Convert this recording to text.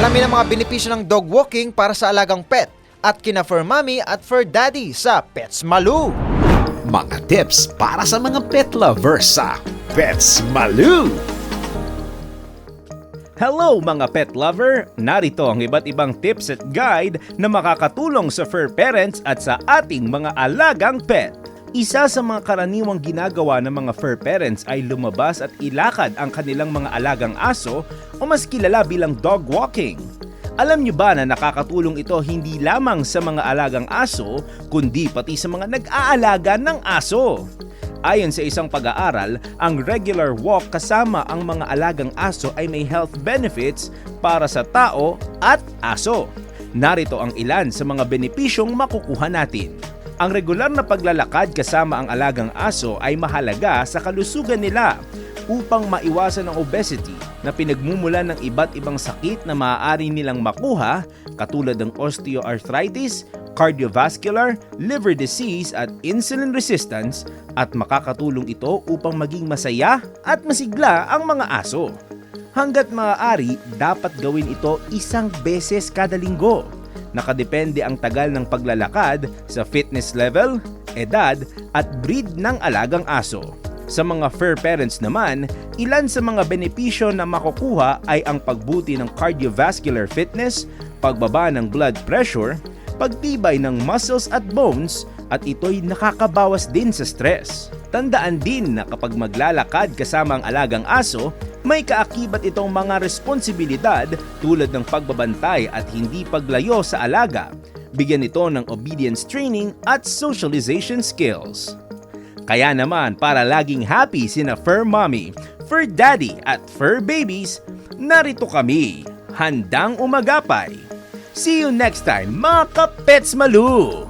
Alamin ang mga benepisyo ng dog walking para sa alagang pet at kina fur mommy at fur daddy sa Pets Malu. Mga tips para sa mga pet lovers sa Pets Malu! Hello mga pet lover! Narito ang iba't ibang tips at guide na makakatulong sa fur parents at sa ating mga alagang pet. Isa sa mga karaniwang ginagawa ng mga fur parents ay lumabas at ilakad ang kanilang mga alagang aso o mas kilala bilang dog walking. Alam nyo ba na nakakatulong ito hindi lamang sa mga alagang aso, kundi pati sa mga nag-aalaga ng aso? Ayon sa isang pag-aaral, ang regular walk kasama ang mga alagang aso ay may health benefits para sa tao at aso. Narito ang ilan sa mga benepisyong makukuha natin. Ang regular na paglalakad kasama ang alagang aso ay mahalaga sa kalusugan nila upang maiwasan ang obesity na pinagmumulan ng iba't ibang sakit na maaari nilang makuha katulad ng osteoarthritis, cardiovascular, liver disease at insulin resistance at makakatulong ito upang maging masaya at masigla ang mga aso. Hanggat maaari, dapat gawin ito isang beses kada linggo. Nakadepende ang tagal ng paglalakad sa fitness level, edad at breed ng alagang aso. Sa mga fur parents naman, ilan sa mga benepisyo na makukuha ay ang pagbuti ng cardiovascular fitness, pagbaba ng blood pressure, pagtibay ng muscles at bones, at ito'y nakakabawas din sa stress. Tandaan din na kapag maglalakad kasama ang alagang aso, may kaakibat itong mga responsibilidad tulad ng pagbabantay at hindi paglayo sa alaga. Bigyan ito ng obedience training at socialization skills. Kaya naman para laging happy sina Fur Mommy, Fur Daddy at Fur Babies, narito kami, handang umagapay. See you next time mga kapets malu!